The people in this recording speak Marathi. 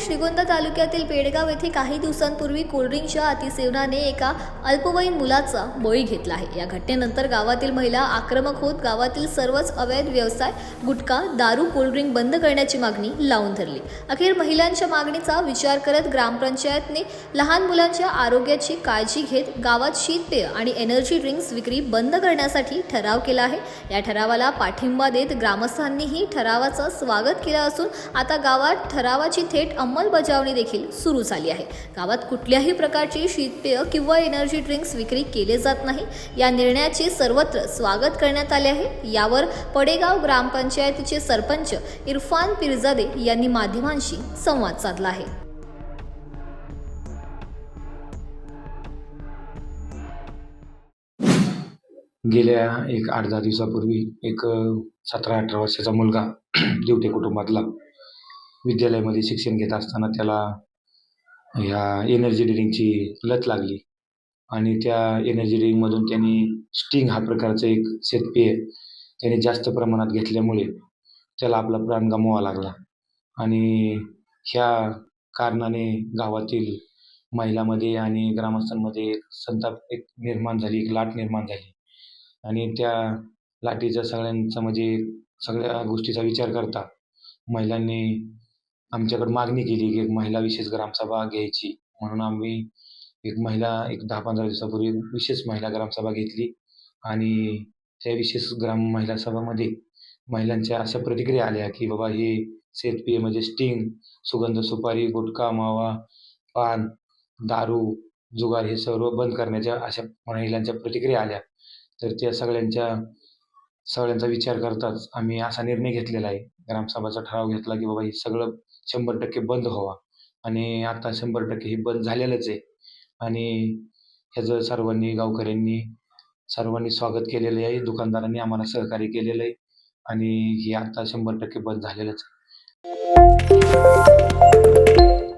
श्रीगोंदा तालुक्यातील पेडगाव येथे काही दिवसांपूर्वी कोल्ड्रिंकच्या अतिसेवनाने एका अल्पवयीन मुलाचा बळी घेतला आहे. या घटनेनंतर गावातील महिला आक्रमक होत गावातील सर्वच अवैध व्यवसाय गुटखा दारू कोल्ड्रिंक बंद करण्याची मागणी लावून धरली. अखेर महिलांच्या मागणीचा विचार करत ग्रामपंचायतने लहान मुलांच्या आरोग्याची काळजी घेत गावात शीतपेय आणि एनर्जी ड्रिंक्स विक्री बंद करण्यासाठी ठराव केला आहे. या ठरावाला पाठिंबा देत ग्रामस्थांनीही ठरावाचं स्वागत केलं असून आता गावात ठरावाची थेट अंमलबजावणी देखील सुरू झाली आहे. गावात कुठल्याही प्रकारची शीतपेय किंवा एनर्जी ड्रिंक्स विक्री केले जात नाही. या निर्णयाचे सर्वत्र स्वागत करण्यात आले आहे. यावर पडेगाव ग्रामपंचायतीचे सरपंच इरफान पिरजादे यांनी माध्यमांशी संवाद साधला आहे. गेल्या एक आठ दहा दिवसापूर्वी एक सतरा अठरा वर्षाचा मुलगा दिवटे कुटुंबातला विद्यालयामध्ये शिक्षण घेत असताना त्याला ह्या एनर्जी ड्रिंकची लत लागली. आणि त्या एनर्जी ड्रिंकमधून त्यांनी स्टिंग हा प्रकारचं एक शेतपेय त्याने जास्त प्रमाणात घेतल्यामुळे त्याला आपला प्राण गमवावा लागला. आणि ह्या कारणाने गावातील महिलामध्ये आणि ग्रामस्थांमध्ये एक संताप एक निर्माण झाली एक लाट निर्माण झाली. आणि त्या लाटेचा सगळ्यांचा म्हणजे सगळ्या गोष्टीचा विचार करता महिलांनी आमच्याकडे मागणी केली की एक महिला विशेष ग्रामसभा घ्यायची. म्हणून आम्ही एक महिला एक दहा पंधरा दिवसापूर्वी विशेष महिला ग्रामसभा घेतली. आणि त्या विशेष ग्राम महिला सभामध्ये महिलांच्या अशा प्रतिक्रिया आल्या की बाबा हे शीतपेय म्हणजे स्टिंग सुगंध सुपारी गुटखा मावा पान दारू जुगार हे सर्व बंद करण्याच्या अशा महिलांच्या प्रतिक्रिया आल्या. तर त्या सगळ्यांच्या सगळ्यांचा विचार करताच आम्ही असा निर्णय घेतलेला आहे. ग्रामसभाचा ठराव घेतला की बाबा हे सगळं शंभर टक्के बंद व्हावा. आणि आता शंभर टक्के हे बंद झालेलंच आहे. आणि ह्याचं सर्वांनी गावकऱ्यांनी सर्वांनी स्वागत केलेलं आहे. दुकानदारांनी आम्हाला सहकार्य केलेलं आहे. आणि हे आता शंभर टक्के बंद झालेलंच आहे.